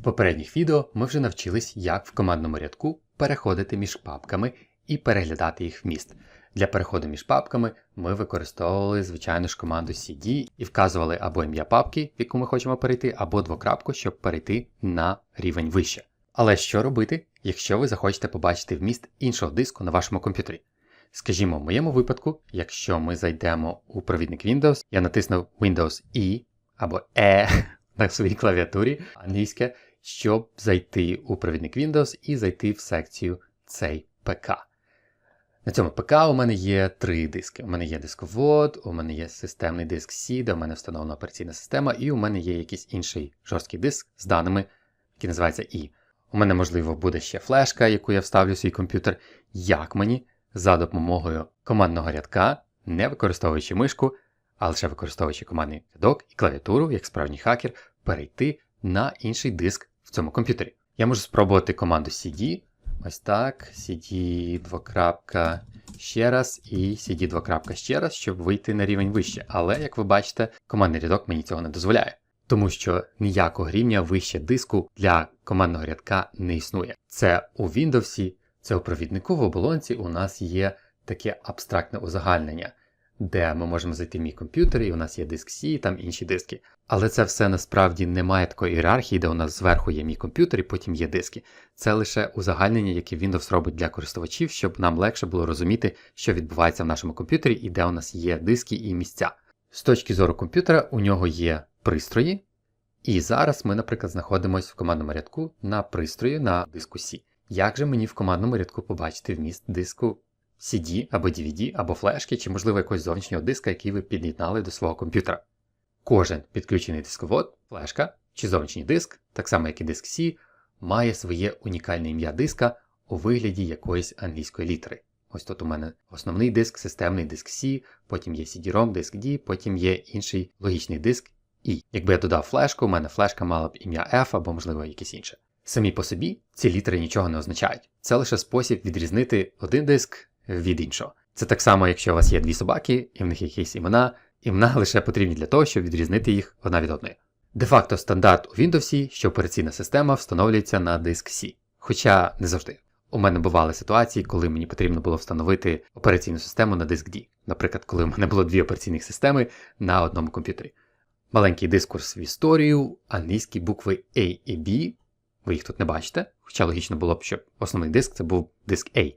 В попередніх відео ми вже навчились, як в командному рядку переходити між папками і переглядати їх вміст. Для переходу між папками ми використовували звичайно ж команду cd і вказували або ім'я папки, в яку ми хочемо перейти, або двокрапку, щоб перейти на рівень вище. Але що робити, якщо ви захочете побачити вміст іншого диску на вашому комп'ютері? Скажімо, в моєму випадку, якщо ми зайдемо у провідник Windows, я натиснув Windows E або E на своїй клавіатурі англійське, щоб зайти у провідник Windows і зайти в секцію цей ПК. На цьому ПК у мене є три диски. У мене є дисковод, у мене є системний диск C, де у мене встановлена операційна система, і у мене є якийсь інший жорсткий диск з даними, який називається E. У мене, можливо, буде ще флешка, яку я вставлю в свій комп'ютер. Як мені за допомогою командного рядка, не використовуючи мишку, а лише використовуючи командний рядок і клавіатуру, як справжній хакер, перейти на інший диск в цьому комп'ютері. Я можу спробувати команду cd, ось так, cd двокрапка ще раз і cd двокрапка ще раз, щоб вийти на рівень вище. Але, як ви бачите, командний рядок мені цього не дозволяє. Тому що ніякого рівня вище диску для командного рядка не існує. Це у Windows, це у провіднику в оболонці у нас є таке абстрактне узагальнення, де ми можемо зайти в мій комп'ютер, і у нас є диск C, там інші диски. Але це все насправді не має такої ієрархії, де у нас зверху є мій комп'ютер і потім є диски. Це лише узагальнення, яке Windows робить для користувачів, щоб нам легше було розуміти, що відбувається в нашому комп'ютері і де у нас є диски і місця. З точки зору комп'ютера, у нього є пристрої. І зараз ми, наприклад, знаходимося в командному рядку на пристрої на диску C. Як же мені в командному рядку побачити вміст диску CD або DVD, або флешки, чи, можливо, якогось зовнішнього диска, який ви під'єднали до свого комп'ютера? Кожен підключений дисковод, флешка чи зовнішній диск, так само як і диск C, має своє унікальне ім'я диска у вигляді якоїсь англійської літери. Ось тут у мене основний диск, системний диск C, потім є CD-ROM, диск D, потім є інший логічний диск E. Якби я додав флешку, у мене флешка мала б ім'я F або, можливо, якесь інше. Самі по собі ці літери нічого не означають. Це лише спосіб відрізнити один диск від іншого. Це так само, якщо у вас є дві собаки, і в них якісь імена, імена лише потрібні для того, щоб відрізнити їх одна від одної. Де-факто стандарт у Windows, що операційна система встановлюється на диск C. Хоча не завжди. У мене бували ситуації, коли мені потрібно було встановити операційну систему на диск D. Наприклад, коли у мене було дві операційних системи на одному комп'ютері. Маленький дискурс в історію, англійські букви A і B. Ви їх тут не бачите, хоча логічно було б, щоб основний диск це був диск A,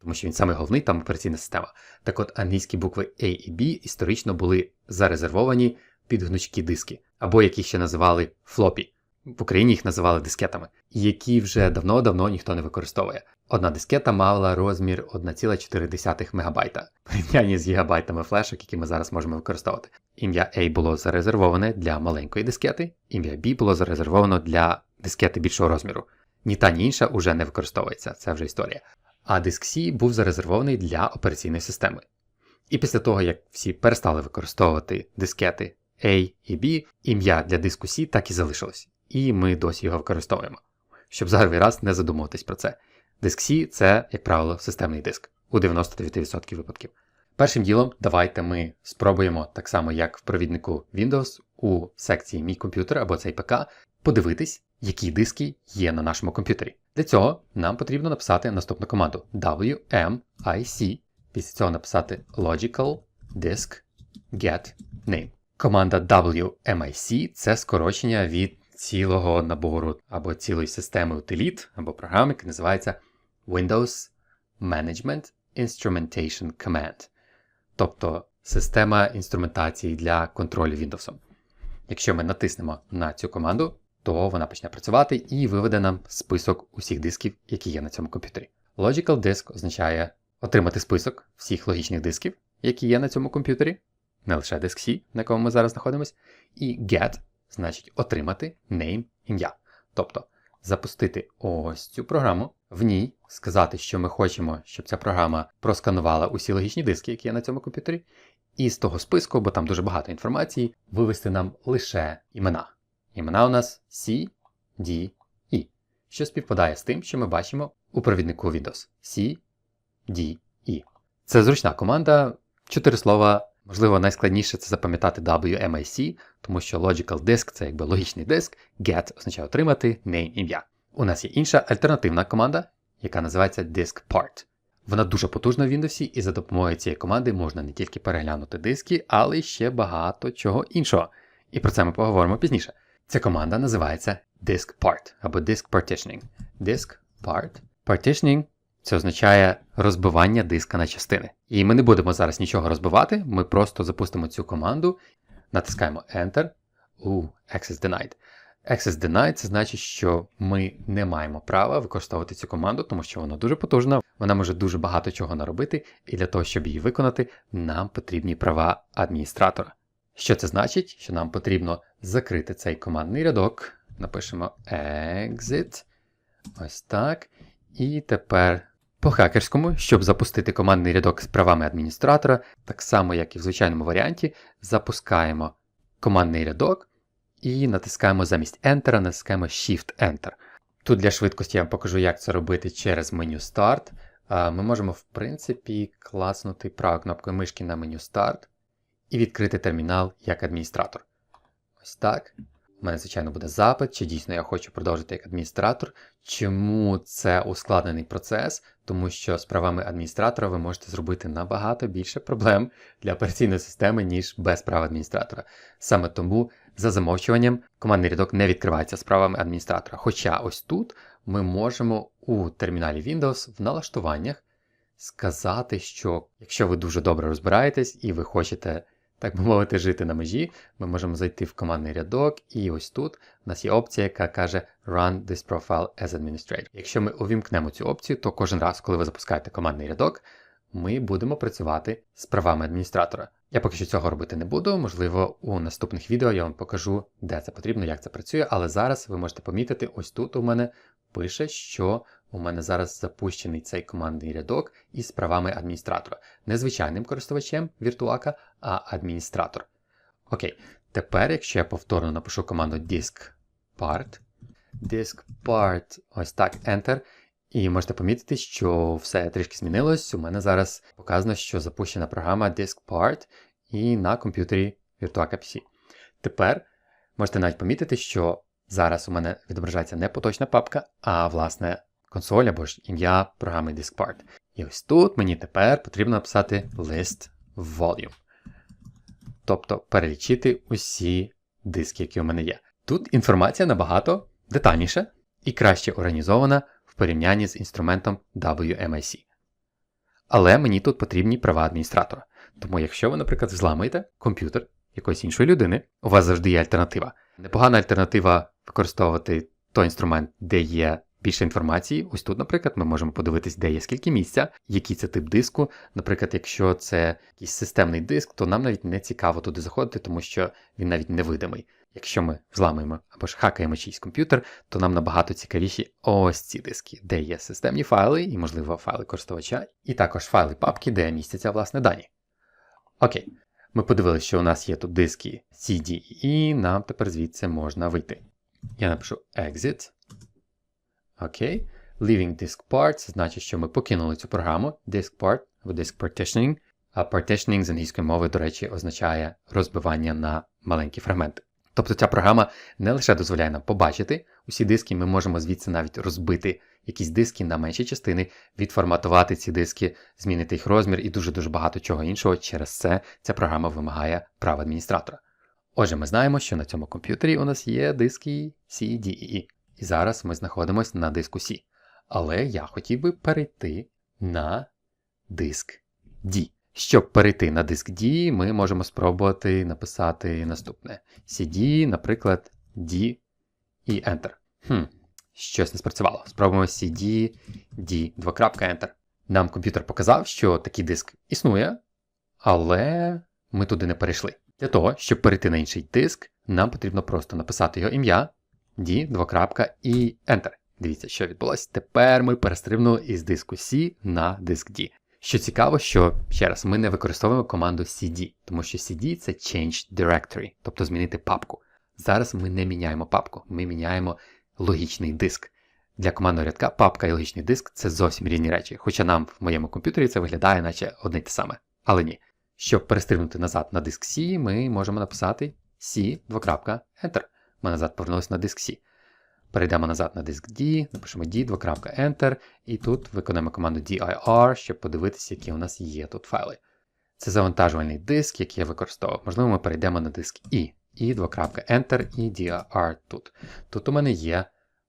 тому що він самий головний там операційна система. Так от англійські букви A і B історично були зарезервовані під гнучкі диски, або які ще називали флопі. В Україні їх називали дискетами, які вже давно-давно ніхто не використовує. Одна дискета мала розмір 1,4 МБ, порівнянні з гігабайтами флешок, які ми зараз можемо використовувати. Ім'я A було зарезервоване для маленької дискети, ім'я B було зарезервовано для дискети більшого розміру. Ні та, ні інша вже не використовується, це вже історія. А диск C був зарезервований для операційної системи. І після того, як всі перестали використовувати дискети A і B, ім'я для диску C так і залишилось. І ми досі його використовуємо. Щоб зайвий раз не задумуватись про це. Диск C це, як правило, системний диск у 99% випадків. Першим ділом, давайте ми спробуємо, так само як в провіднику Windows, у секції Мій комп'ютер або цей ПК, подивитись, які диски є на нашому комп'ютері. Для цього нам потрібно написати наступну команду WMIC. Після цього написати Logical Disk Get Name. Команда WMIC це скорочення від цілого набору або цілої системи утиліт або програми, яка називається Windows Management Instrumentation Command, тобто система інструментації для контролю Windows. Якщо ми натиснемо на цю команду, то вона почне працювати і виведе нам список усіх дисків, які є на цьому комп'ютері. Logical Disk означає отримати список всіх логічних дисків, які є на цьому комп'ютері, не лише диск C, на якому ми зараз знаходимося, і get значить отримати name ім'я. Тобто запустити ось цю програму, в ній сказати, що ми хочемо, щоб ця програма просканувала усі логічні диски, які є на цьому комп'ютері, і з того списку, бо там дуже багато інформації, вивести нам лише імена. Імена у нас C, D, E, що співпадає з тим, що ми бачимо у провіднику Windows C, D, E. Це зручна команда, чотири слова Можливо, найскладніше це запам'ятати WMIC, тому що Logical Disk це якби логічний диск, get означає отримати name ім'я. У нас є інша альтернативна команда, яка називається diskpart. Вона дуже потужна в Windows, і за допомогою цієї команди можна не тільки переглянути диски, але й ще багато чого іншого. І про це ми поговоримо пізніше. Ця команда називається diskpart або disk partitioning. Diskpart. Partitioning це означає розбивання диска на частини. І ми не будемо зараз нічого розбивати, ми просто запустимо цю команду, натискаємо Enter. У, Access Denied. Access Denied це значить, що ми не маємо права використовувати цю команду, тому що вона дуже потужна, вона може дуже багато чого наробити, і для того, щоб її виконати, нам потрібні права адміністратора. Що це значить? Що нам потрібно закрити цей командний рядок. Напишемо exit. Ось так. І тепер по хакерському, щоб запустити командний рядок з правами адміністратора, так само, як і в звичайному варіанті, запускаємо командний рядок і натискаємо замість Enter, натискаємо Shift-Enter. Тут для швидкості я вам покажу, як це робити через меню Start. Ми можемо, в принципі, класнути правою кнопкою мишки на меню Start і відкрити термінал як адміністратор. Ось так. У мене, звичайно, буде запит, чи дійсно я хочу продовжити як адміністратор. Чому це ускладнений процес? Тому що з правами адміністратора ви можете зробити набагато більше проблем для операційної системи, ніж без прав адміністратора. Саме тому, за замовчуванням, командний рядок не відкривається з правами адміністратора. Хоча ось тут ми можемо у терміналі Windows в налаштуваннях сказати, що якщо ви дуже добре розбираєтесь і ви хочете так би мовити, жити на межі, ми можемо зайти в командний рядок, і ось тут у нас є опція, яка каже Run this profile as administrator. Якщо ми увімкнемо цю опцію, то кожен раз, коли ви запускаєте командний рядок, ми будемо працювати з правами адміністратора. Я поки що цього робити не буду, можливо, у наступних відео я вам покажу, де це потрібно, як це працює, але зараз ви можете помітити, ось тут у мене пише, що у мене зараз запущений цей командний рядок із правами адміністратора. Не звичайним користувачем віртуака, а адміністратор. Окей, тепер, якщо я повторно напишу команду diskpart, diskpart, ось так, Enter. І можете помітити, що все трішки змінилось. У мене зараз показано, що запущена програма diskpart і на комп'ютері Virtuaca PC. Тепер можете навіть помітити, що зараз у мене відображається не поточна папка, а власне консоль або ж ім'я програми diskpart. І ось тут мені тепер потрібно написати list volume. Тобто перелічити усі диски, які у мене є. Тут інформація набагато детальніша і краще організована в порівнянні з інструментом WMIC. Але мені тут потрібні права адміністратора. Тому, якщо ви, наприклад, зламаєте комп'ютер якоїсь іншої людини, у вас завжди є альтернатива. Непогана альтернатива використовувати той інструмент, де є більше інформації. Ось тут, наприклад, ми можемо подивитись, де є скільки місця, який це тип диску. Наприклад, якщо це якийсь системний диск, то нам навіть не цікаво туди заходити, тому що він навіть невидимий. Якщо ми взламуємо або ж хакаємо чийсь комп'ютер, то нам набагато цікавіші ось ці диски, де є системні файли і, можливо, файли користувача, і також файли папки, де містяться власне дані. Окей, ми подивилися, що у нас є тут диски CD, і нам тепер звідси можна вийти. Я напишу exit. Окей. Leaving disk part значить, що ми покинули цю програму disk part або disk partitioning. А partitioning з англійської мови, до речі, означає розбивання на маленькі фрагменти. Тобто ця програма не лише дозволяє нам побачити усі диски, ми можемо звідси навіть розбити якісь диски на менші частини, відформатувати ці диски, змінити їх розмір і дуже-дуже багато чого іншого. Через це ця програма вимагає права адміністратора. Отже, ми знаємо, що на цьому комп'ютері у нас є диски C, D і. Зараз ми знаходимося на диску C. Але я хотів би перейти на диск D. Щоб перейти на диск D, ми можемо спробувати написати наступне: CD, наприклад, D і Enter. Хм, Щось не спрацювало. Спробуємо CD, D, 2. Enter. Нам комп'ютер показав, що такий диск існує, але ми туди не перейшли. Для того, щоб перейти на інший диск, нам потрібно просто написати його ім'я, D, 2. і Enter. Дивіться, що відбулося. Тепер ми перестрибнули із диску C на диск D. Що цікаво, що ще раз ми не використовуємо команду CD, тому що CD це Change Directory, тобто змінити папку. Зараз ми не міняємо папку, ми міняємо логічний диск. Для командного рядка папка і логічний диск це зовсім різні речі, хоча нам в моєму комп'ютері це виглядає, наче одне й те саме. Але ні. Щоб перестрибнути назад на диск C, ми можемо написати C, двокрапка, Enter. Ми назад повернулися на диск C. Перейдемо назад на диск D, напишемо D, двокрапка, Enter, і тут виконаємо команду dir, щоб подивитися, які у нас є тут файли. Це завантажувальний диск, який я використовував. Можливо, ми перейдемо на диск E. І двокрапка Enter і dir тут. Тут у мене є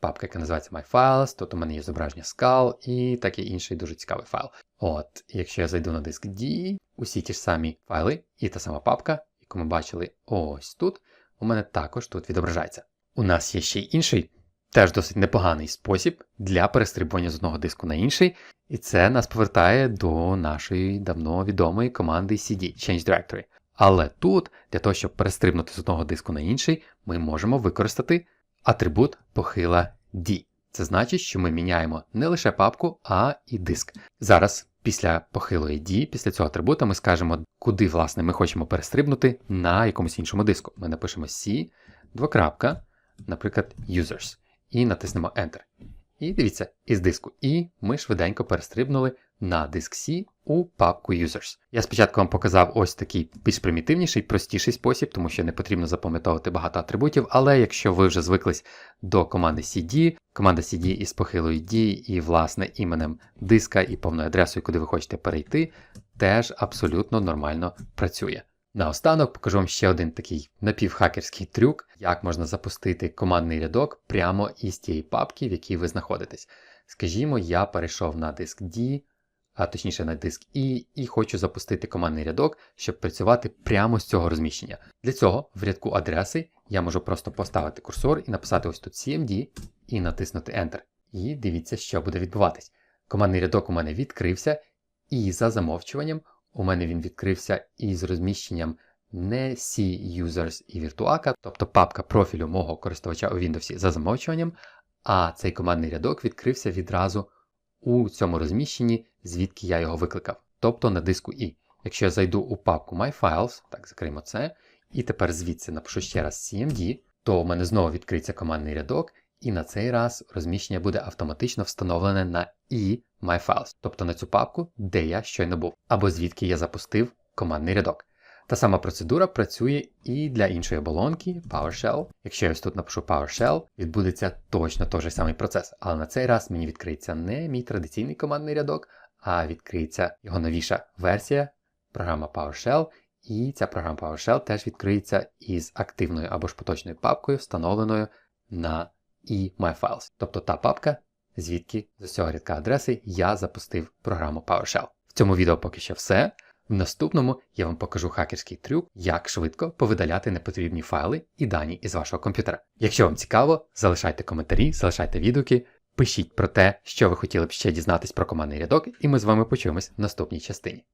папка, яка називається MyFiles, тут у мене є зображення скал і такий інший дуже цікавий файл. От, якщо я зайду на диск D, усі ті ж самі файли і та сама папка, яку ми бачили ось тут, у мене також тут відображається. У нас є ще й інший, теж досить непоганий спосіб для перестрибування з одного диску на інший, і це нас повертає до нашої давно відомої команди CD Change Directory. Але тут, для того, щоб перестрибнути з одного диску на інший, ми можемо використати атрибут похила D. Це значить, що ми міняємо не лише папку, а і диск. Зараз, після похилої D, після цього атрибута, ми скажемо, куди власне ми хочемо перестрибнути на якомусь іншому диску. Ми напишемо C, двокрапка, наприклад, users, і натиснемо Enter. І дивіться, із диску І ми швиденько перестрибнули на диск C у папку Users. Я спочатку вам показав ось такий більш примітивніший, простіший спосіб, тому що не потрібно запам'ятовувати багато атрибутів, але якщо ви вже звиклись до команди CD, команда CD із похилою D і, власне, іменем диска і повною адресою, куди ви хочете перейти, теж абсолютно нормально працює. Наостанок покажу вам ще один такий напівхакерський трюк, як можна запустити командний рядок прямо із тієї папки, в якій ви знаходитесь. Скажімо, я перейшов на диск D, а точніше на диск E, і хочу запустити командний рядок, щоб працювати прямо з цього розміщення. Для цього в рядку адреси я можу просто поставити курсор і написати ось тут CMD і натиснути Enter. І дивіться, що буде відбуватись. Командний рядок у мене відкрився, і за замовчуванням у мене він відкрився із розміщенням не C-Users і Virtuaca, тобто папка профілю мого користувача у Windows за замовчуванням, а цей командний рядок відкрився відразу у цьому розміщенні, звідки я його викликав, тобто на диску І. Якщо я зайду у папку MyFiles, так, закриємо це, і тепер звідси напишу ще раз CMD, то у мене знову відкриється командний рядок, і на цей раз розміщення буде автоматично встановлене на MyFiles, тобто на цю папку, де я щойно був, або звідки я запустив командний рядок. Та сама процедура працює і для іншої оболонки PowerShell. Якщо я ось тут напишу PowerShell, відбудеться точно той же самий процес, але на цей раз мені відкриється не мій традиційний командний рядок, а відкриється його новіша версія, програма PowerShell, і ця програма PowerShell теж відкриється із активною або ж поточною папкою, встановленою на eMyFiles, тобто та папка, звідки з усього рядка адреси я запустив програму PowerShell. В цьому відео поки що все. В наступному я вам покажу хакерський трюк, як швидко повидаляти непотрібні файли і дані із вашого комп'ютера. Якщо вам цікаво, залишайте коментарі, залишайте відгуки, пишіть про те, що ви хотіли б ще дізнатись про командний рядок, і ми з вами почуємось в наступній частині.